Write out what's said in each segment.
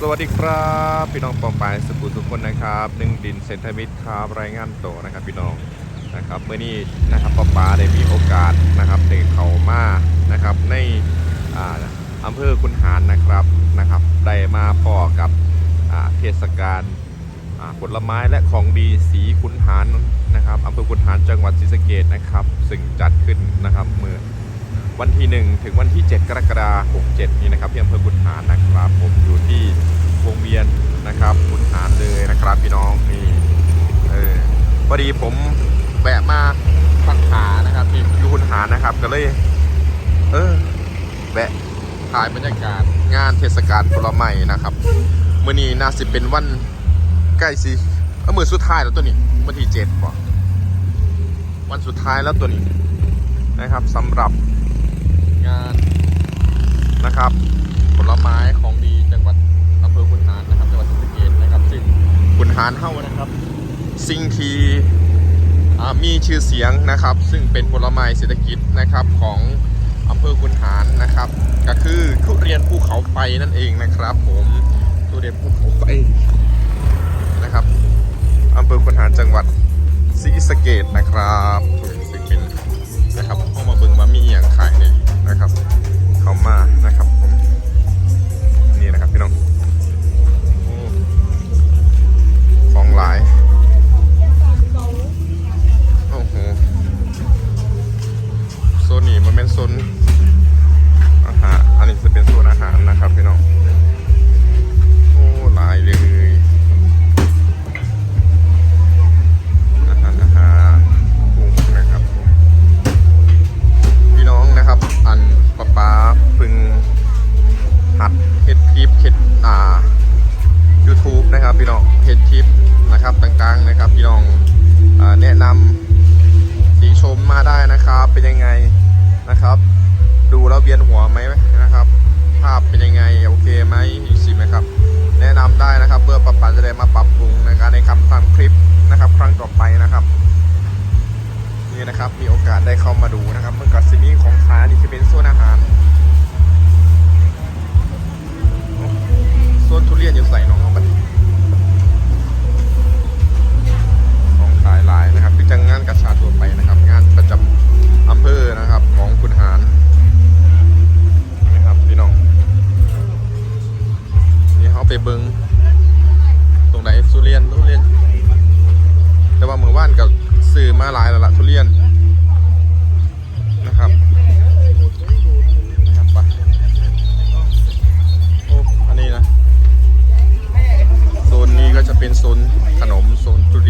สวัสดีครับพี่น้องปองปายสกุลทุกคนนะครับหนึ่งดินเซนทมิตรครับรายงานโตวนะครับพี่น้องนะครับเมื่อนี้นะครับปอปาได้มีโอกาสนะครับเด็กเขามานะครับในอ่าอำเภอคุนหารนะครับนะครับได้มาพอกับเทศกาลผลไม้และของดีสีคุนหารนะครับอำเภอคุนหารจังหวัดศรีสะเกดนะครับ ซึ่งจัดขึ้นนะครับเมื่อ วันที่ 1 ถึงวันที่ 7 กรกฎาคม67 นี้นะครับที่อำเภอขุนหารนะครับ ผมอยู่ที่วงเวียนนะครับขุนหารเลยนะครับพี่น้องนี่เออพอดีผมแวะมาพักขานะครับที่อยู่ขุนหารนะครับก็เลย เออแวะถ่ายบรรยากาศงานเทศกาลผลไม้นะครับเมื่อนี้น่าสิเป็นวันใกล้สิเออมือสุดท้ายแล้วตัวนี้วันที่เจ็ดป่ะวันสุดท้ายแล้วตัวนี้นะครับสำหรับ งานนะครับ ผลไม้ของดีจังหวัดอำเภอขุนหารนะครับจังหวัดศรีสะเกษนะครับ ซึ่งขุนหารเฮ้านะครับ สิ่งที่มีชื่อเสียงนะครับ ซึ่งเป็นผลไม้เศรษฐกิจนะครับของอำเภอขุนหารนะครับ ก็คือทุเรียนภูเขาไฟนั่นเองนะครับ ผมทุเรียนภูเขาไฟนะครับอำเภอขุนหารจังหวัดศรีสะเกษนะครับซึ่งเป็นนะครับ มา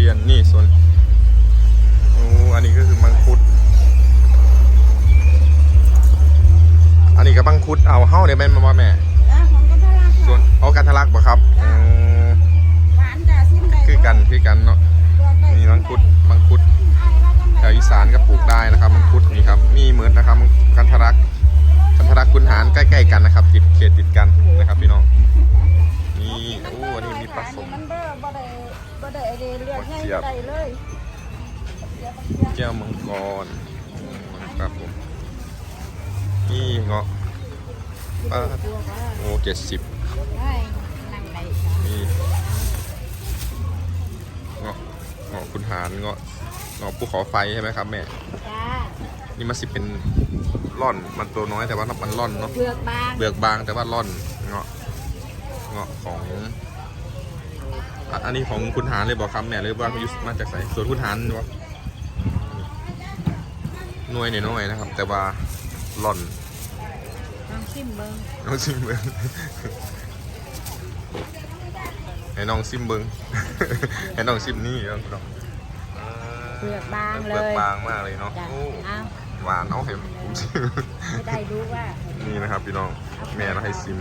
รียนนี่ รื่องให้เสียบ ได้เลยแก้วมังกรนะครับผม นี่เงาะปลาโอ้เจ็ดสิบได้นั่งได้นี่เงาะเงาะคุณหารเงาะเงาะภูเขาไฟใช่ไหมครับแม่ จ้านี่มันสิเป็นร่อน มันตัวน้อยแต่ว่ามันร่อนเนาะ เปลือกบางเบือกบางแต่ว่าร่อนเงาะเงาะของ อะอันนี้ของคุณหารเลยบอกครับเนี่ยหรือว่ายุมาจากไหนส่วนคุณหารวะหน่วยน้อยๆนะครับ แต่ว่าร่อนลองชิมเบิ่งน้องซิมเบิงให้น้องซิมเบิงให้น้องซิมนี่ครับน้องเปลือกบางเลเบือกยบางมากเลยเนาะจ้ะโอ้เอาหวานเอาเห็นผมซิมไม่ได้รู้ว่า นี่นะครับพี่น้องแม่เราให้ซิม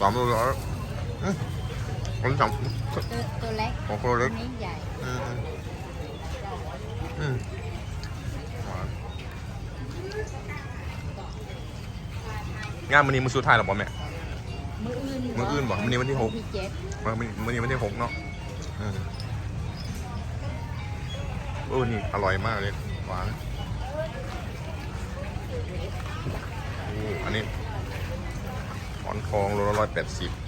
ตอมรู้แล้ว อืมคนสองตัวตัวเล็กของคนเล็กอันนี้ใหญ่อืมอืมอืมหวานงานมันนี้มันสุดท้ายหรอปะแม่มืออื่นมื้ออื่นบ่มื้อนี้วันที่หกที่เจ็ดมันมันนี้มันที่หกเนาะอืมโอ้นี่อร่อยมากเลยหวานโอ้อันนี้อหมอนทองโลละร้อยแปดสิบครับ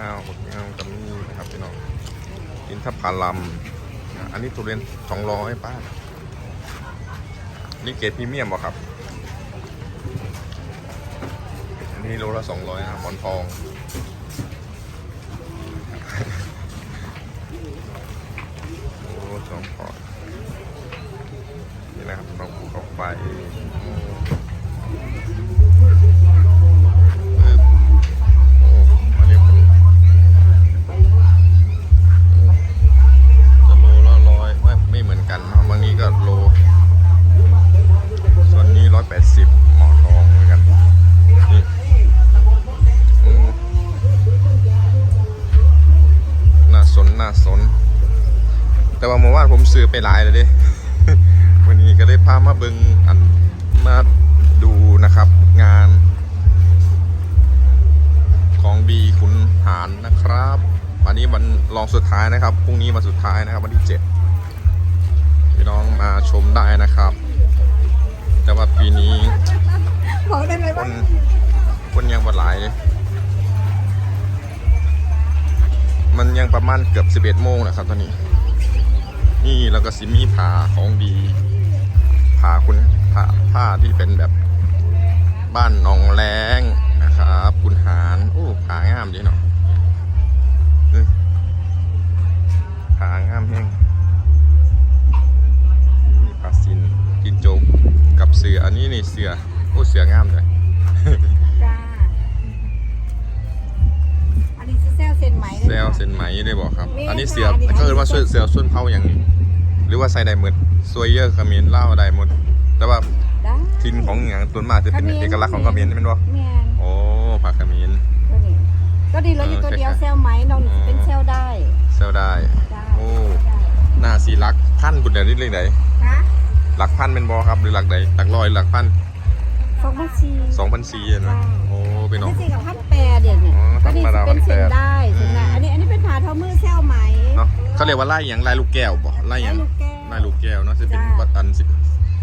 ข้าวบักงามกับนี่นะครับพี่น้องอินทผลัมอันนี้ทุเรียนสองร้อยป้า นี่เกรดพรีเมียมเหรอครับ อันนี้โลละสองร้อยนะหมอนทองโอ้สองพอนี่นะครับน้องภูเขาไฟโอ้เอ ผมซื้อไปหลายเลยเดิวันนี้ก็เลยพามาเบิงอันมาดูนะครับ งาน ของดีขุนหารนะครับ วันนี้วันรองสุดท้ายนะครับพรุ่งนี้วันสุดท้ายนะครับวันที่เจ็ดพี่น้องมาชมได้นะครับ แต่ว่าปีนี้บอกได้ไหมคว่านคนยังบ่หลายเลยมันยังประมาณเกือบ 11 โมงนะครับตอนนี้ นี่แล้วก็สิมีผ้าของดีผ้าคุณผ้าผ้าที่เป็นแบบบ้านหนองแรงนะครับคุณหารโอ้ผ้างามดีเนาะเอ้ยผ้างามแห้งนี่ปลาซินกินโจกกับเสืออันนี้นี่เสือโอ้เสืองามเลยจ้าอันนี้คือแซลเซนไหมเซลเซนไหมได้บอกครับมีอันนี้เสือค่ะอันนี้เขาเรียกว่าเสือเสือส้นเผาอย่างนี้ หรือว่าใส่ไดหมดซวยเยอร์เขมิ้นเล่าวไดหมดแต่ว่าได้ทินของอย่างตัวมากจะเป็นเขมิ้นเอกลักษณ์ของเขมิ้นใช่ไหมวะแมนโอ้ผักเขมิ้น ตัวนี้ก็ดีแล้วอยู่ตัวเดียวเซลไหมน้องนี่จะเป็นเซลได้เซลได้ ได้โอ้หน้าสีหลักพันบุญเดี๋ยวนี้เลยไหนฮะหลักพันเป็นบอครับหรือหลักใดหลักร้อยหลักพันสองพันสี่สองพันสี่เห็นไหมโอ้ไปน้อง ที่สี่กับพันแปดเดี๋ยวนี้อ๋อก็ดีธรรมดาเป็นเซน1,800ได้เซนได้อืมอันนี้อัน เนาะเขาเรียกว่าไล่อย่างไล่ลูกแก้วบ่ไล่อย่างไล่ลูกแก้วไล่ลูกแก้วเนาะจะเป็นจ้าวัดอันสิ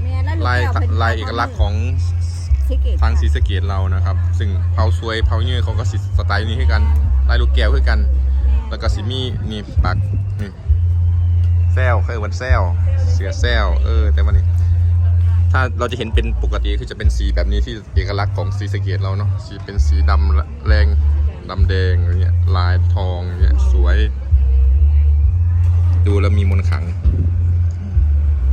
แม่แล้วลูกลายแก้วเป็นลายเอกลักษณ์ของซิเกตทางศรีสะเกดเรานะครับ ซึ่งเผาซวยเผาเยื่อเขาก็สิสไตล์นี้ให้กันลายลูกแก้วให้กัน แล้วก็สิมีนี่ปักนี่แซวเคยวันแซวเสือแซวเออ แต่วันนี้ ถ้าเราจะเห็นเป็นปกติคือจะเป็นสีแบบนี้ที่เอกลักษณ์ของศรีสะเกดเราเนาะสีเป็นสีดำแรงดำแดงอะไรเงี้ยลายทองเงี้ยสวย ดูแล้วมีมนต์ขลัง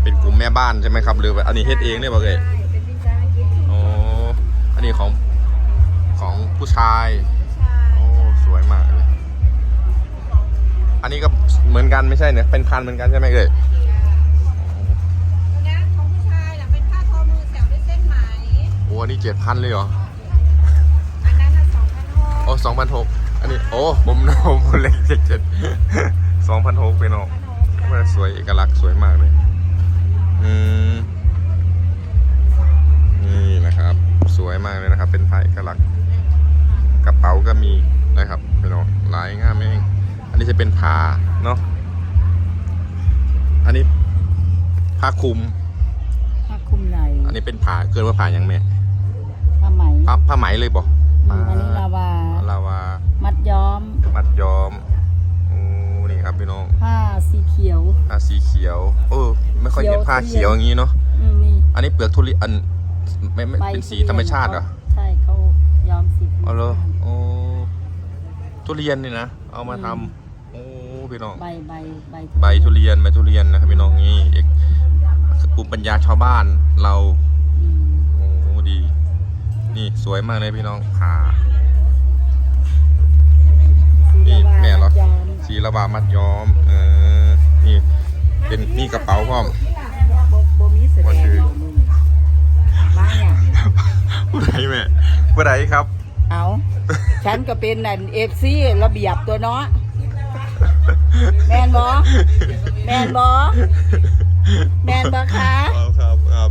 เป็นกลุ่มแม่บ้านใช่ไหมครับ หรือว่าอันนี้เฮ็ดเองได้ป่ะเอ่ยใช่เป็นวิชากิจอ๋ออันนี้ของของผู้ชาย ใช่โอ้สวยมากเลย อันนี้ก็เหมือนกันไม่ใช่เนี่ยเป็นพันเหมือนกันใช่ไหมเอ่ยงานของผู้ชายน่ะเป็นผ้าทอมือแถวด้วยเส้นไหม โอ้อันนี้เจ็ดพันเลยเหรอ อันนั้นน่ะสองพันหกโอ้สองพันหกอันนี้ โอ้ ผมนะผมเล็กเจ็ดเจ็ดสองพันหกเป็นออก มันสวยเอกลักษณ์สวยมากเลย อืม นี่นะครับ สวยมากเลยนะครับ เป็นผ้าเอกลักษณ์กระเป๋าก็มีนะครับเป็นออกลายง่ามเอง อันนี้จะเป็นผ้าเนาะ อันนี้ผ้าคลุม ผ้าคลุมไหล่อันนี้เป็นผ้าเกินว่าผ้ายังแม่ผ้าไหมผ้าผ้าไหมเลยบ่อันนี้ลาวาลาวา มัดย้อม มัดย้อมโอ้นี่ครับ พี่น้องผ้าสีเขียวผ้าสีเขียว เออ ไม่ค่อยเห็นเขียวผ้าทุเรียนเขียวอย่างนี้เนาะอืมนี่อันนี้เปลือกทุเรียนอันไม่ไม่ใบเป็นสีทุเยนธรรมชาติเหรอใช่เขาย้อมสีเอาเลยโอ้ทุเรียนนี่นะเอามาทำโอ้พี่น้องใบใบใบใบทุเรียนใบทุเรียนนะครับพี่น้องนี่เอกภูมิปัญญาชาวบ้านเราอืมโอ้ดี นี่สวยมากเลยพี่น้องผ่าสีนี่ลาวาแม่เหรอย้อม สีระบามัดย้อม เออ นี่ เป็นนี่กระเป๋าพร้อมบ่บ่มีแสดงว่าชื่ออยู่มึงบ้าเนี่ยผู้ใดแม่ผู้ใดครับ เอา ฉันก็เป็นนั่นเอฟซีระเบียบตัวเนาะ แมนบอแมนบอแมนบอคะครับครับครับ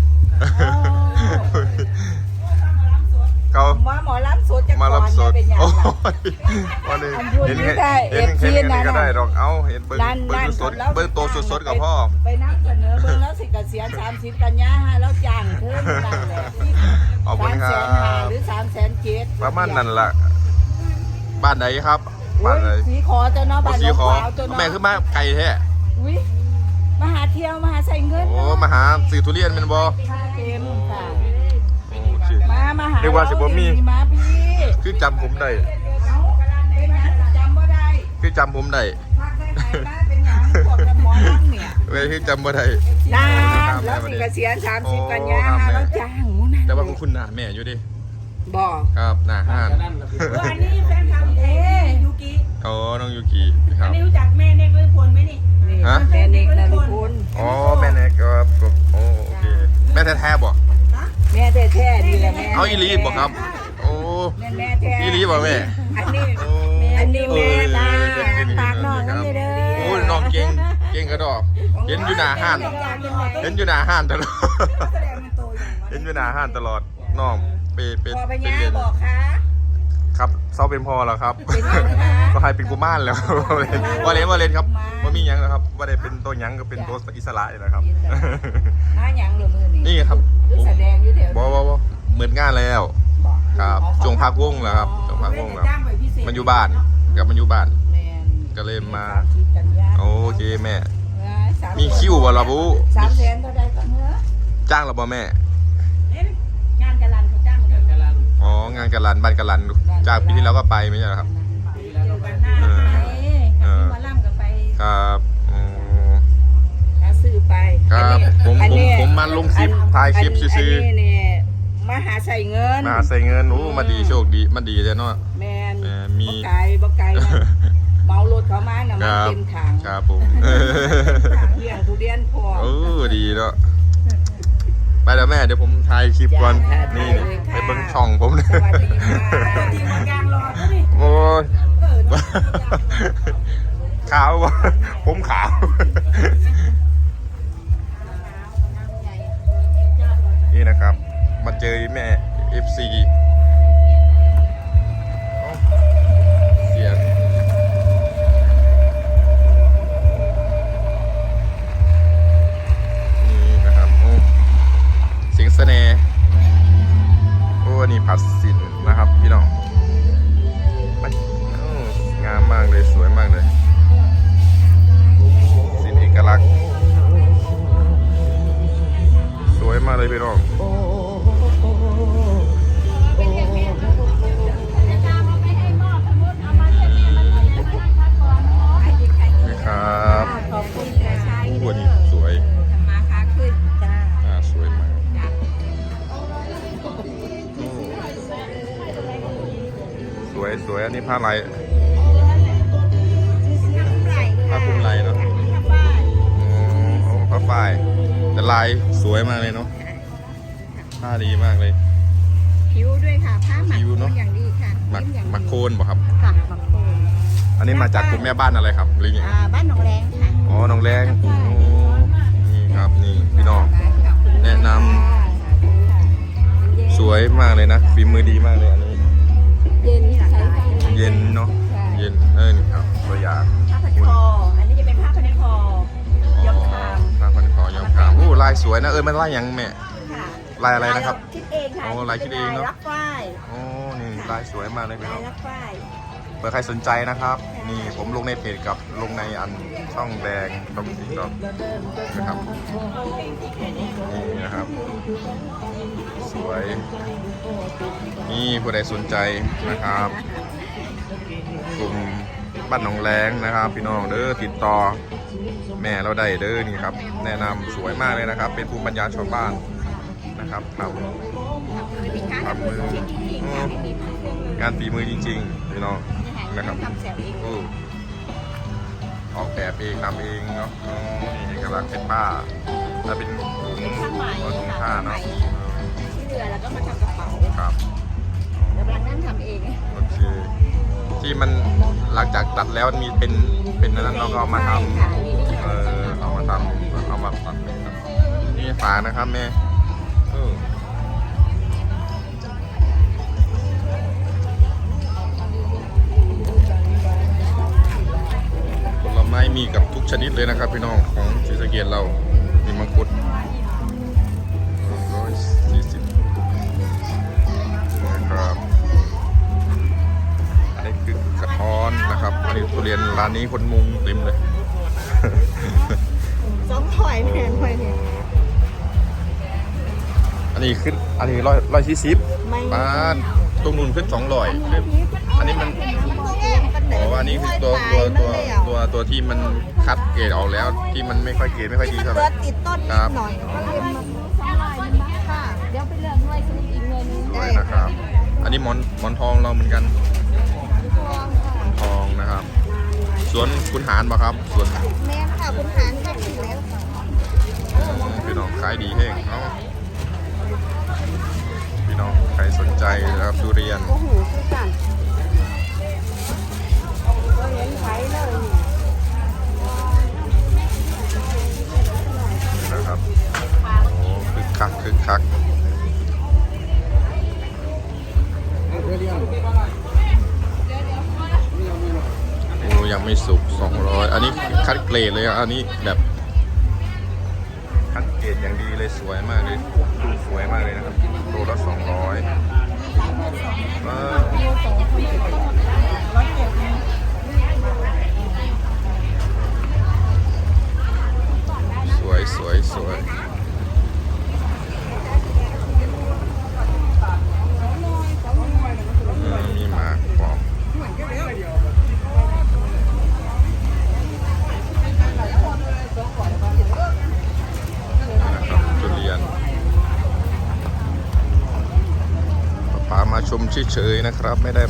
เขามาหมอลำสดจะมารับสดเป็นอย่างโอ้ไรย วันนี้อันพูดเห็นนี่เห็นได้เห็น FC เห็นนั่นก็น่ะได้ได้ดอกเอาเห็นเบิ้งนั่นเบิ้งนั่นสดแล้วเบิ้งโตวสดๆกับพ่อไปนับเสนอเบิ่งแล้วสิเกษียณ30กันยาฮะแล้วจ้างเพิ่มนั่นแหละขอบคุณครัสามแสนห้าบหรือ3แสนเจ็ดประมาณนั้นล่ะบ้านไหนครับบ้านไหนสีขอเจ้าเนาะโอ้บ้านสีนกขอขาวเจ้าเนาะแม่คือมาไก่แท้อุ้ยมาหาเที่ยวมาหาใส่เงินโอ้เนาะมาหาซื้อทุเรียนเป็นบ่ค่าเต็มค่ะโอ้ชื่อมามาหาเรียกว่าสิบ่มีเรมาพี่คือจำผมได้ คือจำผมได้พักได้ไหนมาเป็นหยังพวกกับหมอนั่งเนี่ยเว้ยคือจำบ่ได้นานครับแล้วสิเกษียณโอ้30กันยาครับหาแม่แล้วจ้างหมูนั่นแต่ว่าคุณคุณหน้าแม่อยู่ดิบอกครับหน้าห้านอันนี้แฟนคลับเอ้ยูกิโอ้น้องยูกิคอัรันบนี้รู้จักแม่เน็กเลยพลไหมนี่นี่ฮะ แม่เน็กนารุพลอ๋อแม่แน็กก็โอ้โอเคแม่แท้ๆบ่แม่แท้ๆนี่แหละแม่เอาอีลีบ่ครับ โอ้แม่แม่แท้อีลีบ่แม่อันนี้โอ้ อันนี้แม่ตาเออเก่งๆปากน้องคนั่รันบเลยเด้อโอ้ยน้องเก่งเก่งกระดอกเห็นอยู่หน้าห้านเห็นอยู่หน้าห้านตลอดแสดงมันโตอย่างวะเห็นอยู่หน้าห้านตลอดน้องไปเป็นพอเป็ปันญญาเรียนบอกค่ะครับเศร้าเป็นพอแล้วครับเป็นยังคะก็ให้เป็นกุมารแล้วว่าเล่นว่าเล่นครับว่ามีหยังแล้วครับว่าได้เป็นตัวหยังก็เป็นตัวอิสระนี่แหละครับมาหยังเหรือมือนี่นี่ครับหรือแสดงอยู่แถวบอนี้บอบเหมือนงานแล้วบอกครับอ๋อจงพักวงแล้วครับจงพักวงแล้วจ้างไปพิเศษมันอยู่บ้าน กลับมันอยู่บ้าน แม่นก็เลยมา สสิบกันยาโอเคแม่ เอ้ยสามีคิวบ่ล่ะบุสามแสนเท่าใดก็เนื้อจ้างเราบ่แม่ เอ๊ะงานกะลันเขาจ้างกันกะลันอ๋องานกะลันบ้านกะลันจากปีที่แล้วก็ไปไม่ใช่เหรอครับอยู่กันหน้าเออไปเออมาล่ำกันไปครับอ๋อหาซื้อไปครับผมอันผมนี้ผมมาลงคลิปถ่ายคลิปซื่ออันนี้เนี่ยมาหาใส่เงิน ๆมาใส่เงินโอ้มาดีโชคดีมันดีเลยเนาะแมนเออมี บ่ไกลบ่ไกลนะเมารถเขามาน่ะคมันรับเต็มทางครับผมเลี้ยงทุเรียนพอโอ้ดีเนาะไปแล้วแม่เดี๋ยวผมถ่ายคลิปก่อนจ้ะนี่ถ่ายเลยค่ะไปเบิ้งช่องผมเลยสวัสดีค่ะทีมกลางรอก็ดิโอ้ยเออนะขาววะผมขาว นี่นะครับ มาเจอแม่ FC เสียงเน่ห์โอ้นี่ผัดสินนะครับ พี่น้องงามมากเลยสวยมากเลย สินเอกลักษณ์ สวยมากเลยพี่น้อง ผ้าลายผ้าคลุมไหลเนาะอ๋อโอ้ผ้าฝ้าย แต่ลายสวยมากเลยเนาะผ้าดีมากเลย ผิวด้วยค่ะ ผ้าหมักผิวเนอะ อย่างดีค่ะหมักยิ้อย่างดีหมักโคนบ่ครับ ค่ะหมักโคนอันนี้มาจากกลุ่มแม่บ้านอะไรครับหรือไงอ่าบ้านหนองแรงค่ะอ๋อน้องแรงโอ้นี่ครับนี่พี่น้อง แนะนำ สวยมากเลยนะฝีมือดีมากเลยอัน ย็นเออนี่ครับตัวอย่างผ้าพันคอ อันนี้จะเป็นผ้าพันคอยกคามผ้าพันคอยอมคามโอ้ลายสวยนะเออมันลายหยังแม่ค่ะลายอะไรนะครับ คิดเองค่ะโอ้ลายคิดเองเนอะรับฝ้ายโอ้นี่ลายสวยมากเลยพี่ลาน้ยองรับฝ้ายเผื่อใครสนใจนะครับ นี่ผมลงในเพจกับลงในอันช่องแดงตรงสีก็นะครับนี่นะครับ สวย นี่ผู้ใดสนใจนะครับ กลุ่มบ้านหนองแรงนะครับ พี่น้องเด้อติดต่อแม่เราได้เด้อนี่ครับแนะนำสวยมากเลยนะครับ เป็นภูมิปัญญาชาวบ้านนะครับทำทำมืออืมงานฝีมือจริงๆพี่น้องนะครับทำแสบเองโอ้ออกแบบเองทำเองเนาะอ๋อนี่เอกลักษณ์เป็นผ้าถ้าเป็นถุงเป็นผ้าไหมอ๋อถุงค่ะผ้าผ้าไหมเนาะที่เรือแล้วก็มาทำกระเป๋าครับกำลังนั่งทำเองโอเค ที่มันหลังจากตัดแล้วมันมีเป็นเป็นอันนั้นเราก็เอามาทใช่ค่ะนี่นี่ำเออเอามาทำเอามาตัดเป็นครับนี่ฝานะครับแม่เออมีกับทุกชนิดเลยนะครับ พี่น้องของศรีสะเกดเรามีมังคุด นร้านนี้คนมุงเต็มเลย สองถอยแผนถอยเนี่ยอันนี้ขึ้น อันนี้ร้อยร้อยสี่สิบไม่บาทตรงนู้นขึ้นสองร้อยอันนี้มันอ๋ออันนี้คือตัวตัวตัวตัวตัวที่มันคัดเกรดออกแล้ว ที่มันไม่ค่อยเกรดไม่ค่อยดีที่มันเท่าไหเลืร่อดติดต้นนิครัดบหน่อยก็เลยมาสองร้อยหนึ่งบาทค่ะเดี๋ยวไปเลือกหน่วยซื้ออีกหน่วยหนึงด้วยนะครับ อันนี้หมอนหมอนทองเราเหมือนกัน สวนคุณหารปะครับสวนแม่ค่ะคุณหารค่ะถึงแล้วค่ะพี่น้องขายดีแห้งเอ้าพี่น้องใครสนใจนะครับทุเรียนโอ้โหคือกันก็เห็นไผเลยนะครับโอ้คึกคักคึกคัก ยังไม่สุก200 อันนี้คัดเกรดเลยอะอันนี้แบบคัดเกรดอย่างดีเลยสวยมากเลยดูสวยมากเลยนะครับโลละ200เออสวยสวยสวย เฉยๆนะครับ ไม่ได้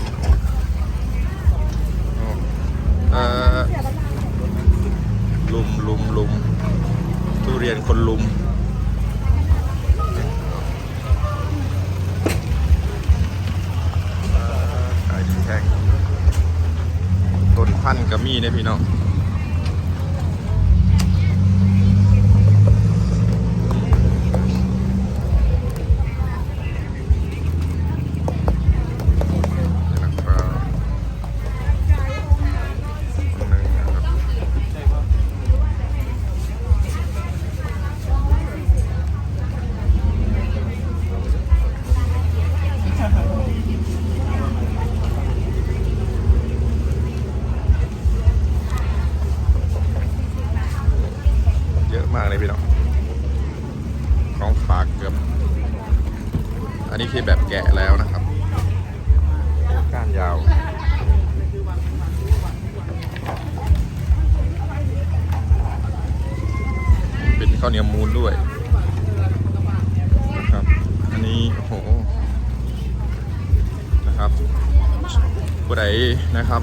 ผู้ใดนะครับ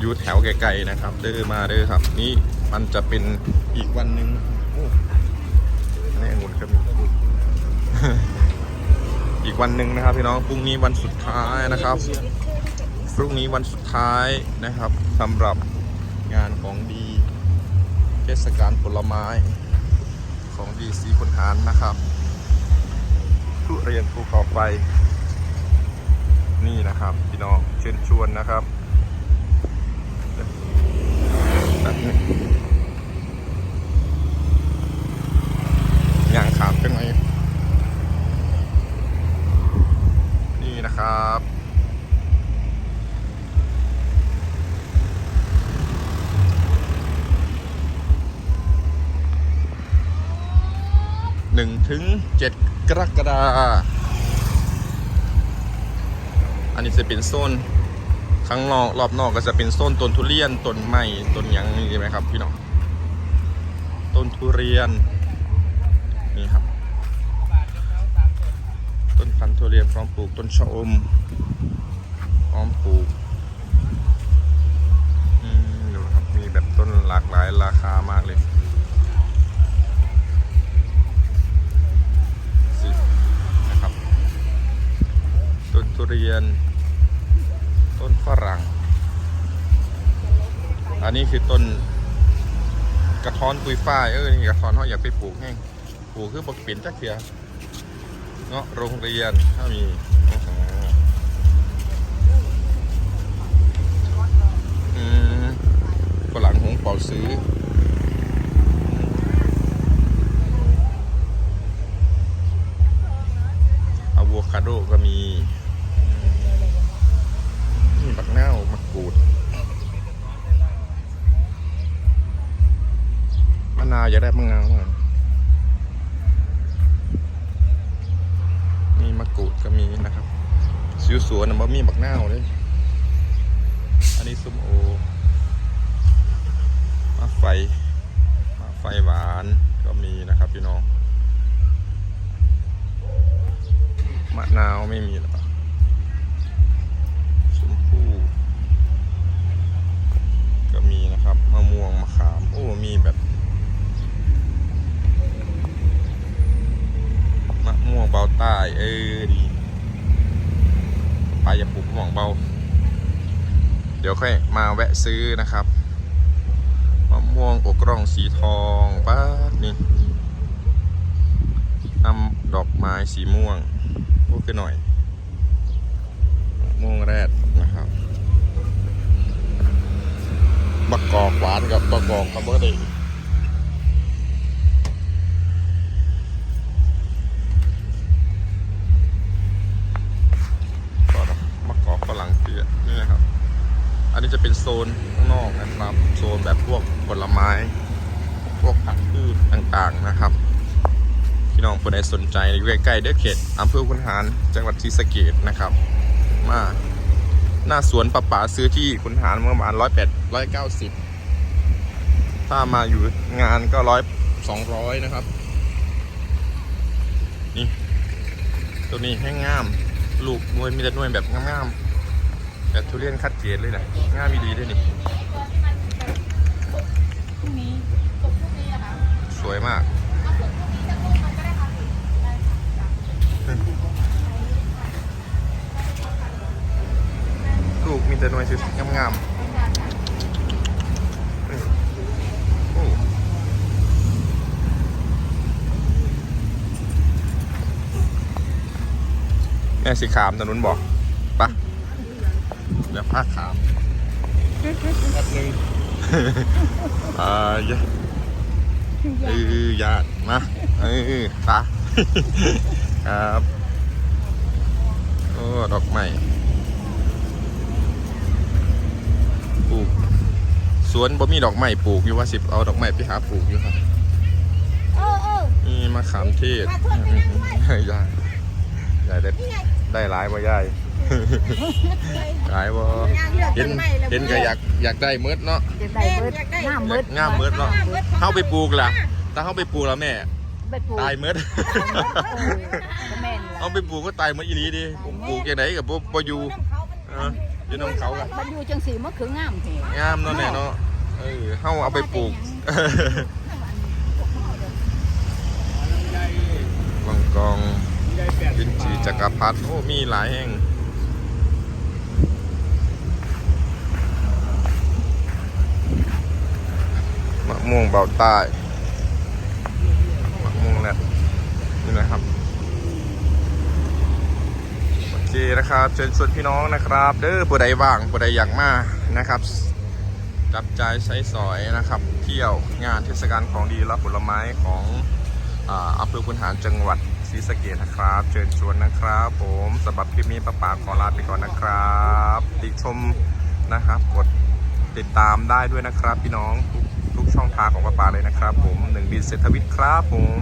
อยู่แถวไกลๆนะครับ เด้อมาเด้อครับ นี่มันจะเป็นอีกวันหนึ่งอันนี้องุ่นก็มีอีกวันหนึ่งนะครับพี่น้องพรุ่งนี้วันสุดท้ายนะครับพรุ่งนี้วันสุดท้ายนะครับสำหรับงานของดีเทศกาลผลไม้ของดีสีคนหารนะครับทุเรียนภูเขาไฟ นี่นะครับ พี่น้องเชิญชวนนะครับอย่างขามจังไหมนี่นะครับหนึ่งถึงเจ็ดกรกฎา อันนี้จะเป็นโซนข้างนอกรอบนอกก็จะเป็นโซนต้นทุเรียนต้นไม้ต้นยังนี่ใช่ไหมครับพี่น้องต้นทุเรียนนี่ครับ ต้นพันธุ์ทุเรียนพร้อมปลูกต้นชะอมพร้อมปลูกอืมดูครับมีแบบต้นหลากหลายราคามากเลยียนต้นฝรั่ง อันนี้คือต้นกระท้อนปุยฝ้ายเออนี่กระท้อนเขาอยากไปปลูกแห้งปลูกคือบอกเปลี่ยนจักเทียเงาะโรงเรียนถ้ามีอืมฝรั่งหงเป่าซื้ออะโวคาโดก็มี น่ามะกรูดมะนาวอยากได้มะนาวมั้งมีมะกรูดก็มีนะครับซิวสวนนะบ่มีบักนาวเลยอันนี้ส้มโอมาไฟมาไฟหวานก็มีนะครับพี่น้องมะนาวไม่มีหรอชมพู่ก็มี นะครับมะม่วงมะขาม โอ้ มีแบบมะม่วงเบาใต้ เออดีไปอย่าปลูกมะม่วงเบา เดี๋ยวค่อยมาแวะซื้อนะครับมะม่วงอกร่องสีทองป้านี่นำดอกไม้สีม่วงพูดขึ้นหน่อยมะม่วงแรดนะครับ กอกหวานกับบักกอกครับเบอร์ดีก็มะกอกฝรั่งเียนี่นะครับอันนี้จะเป็นโซนข้างนอกนะครับ โซนแบบพวกผลไม้ พวกผักพืชต่างๆนะครับ พี่น้องคนใดสนใจอยู่ใกล้ๆเด้อเขตอำเภอคุนหารจังหวัดศรีสะเกษนะครับ มาหน้าสวนปะป๋าซื้อที่คุนหารเมื่อประมาณร้อยแปดร้อยเก้าสิบ ถ้ามาอยู่งานก็ร้อยสองร้อยนะครับ นี่ ตัวนี้ให้งาม ลูกนวยมีแต่นวยแบบงามๆแบบทุเรียนคัดเกรดเลยนะง่ายมีดีด้วยนี่พรุ่งนี้จบพรุ่งนี้อะค่ะสวยมากเอาส่วนพรุ่งนี้จะลูกมันก็ได้ค่ะพี่ได้ค่ะลูกมีแต่หน่วยสวยๆงามๆอืมโอ้ แม่สีขามถนนบอกปะเดี๋ยวผ้าขามแป๊บนึงอ่ายะเออญาติมาเออตาครับโอ้ดอกไม้ปลูกสวนบ่มีดอกไม้ปลูกอยู่ว่าสิเอาดอกไม้ไปหาปลูกอยู่ครับเออเออนี่มะขามเทศยายยายได้ ได้หลายบ่ยายหลายบ่เห็นเห็นก็อยากอยากได้เมดเนาะจะได้เบิดหน้าอเบิยาดกงามเมดเนาะเข้าไปปลูกล่ะถ้าเข้าไปปลูกแล้วแม่เบิดปลูกตายเมดเออก็แม่นแหละเอาไปปลูกก็ตายเมดอีหลีดิผมปลูกอย่างไหนกับบ่บ่อยู่เอออยู่น้ำเขาอะมันอยู่จังสีมันคืองามแท้งามเนาะแม่เนาะเออเฮาเอาไปปลูก วังกอง กินจีจักรพรรดิโอ้มีหลายแห่งมะม่วงเบาใต้มะม่วงแหละนี่นะครับโอเคนะครับเชิญชวนพี่น้องนะครับ เด้อผู้ใดว่างผู้ใดอยากมานะครับ จับจ่ายใช้สอยนะครับ เที่ยวงานเทศกาลของดีและผลไม้ของอำเภอคุนหารจังหวัด ศรีสะเกตนะครับ เชิญชวนนะครับผมสำหรับคลิปนี้ป้าป๋าขอลาไปก่อนนะครับติชมนะครับ กดติดตามได้ด้วยนะครับ พี่น้องทุกทุกช่องทางของป้าป๋าเลยนะครับ ผมหนึ่งดินเศรษฐวิทย์ครับผม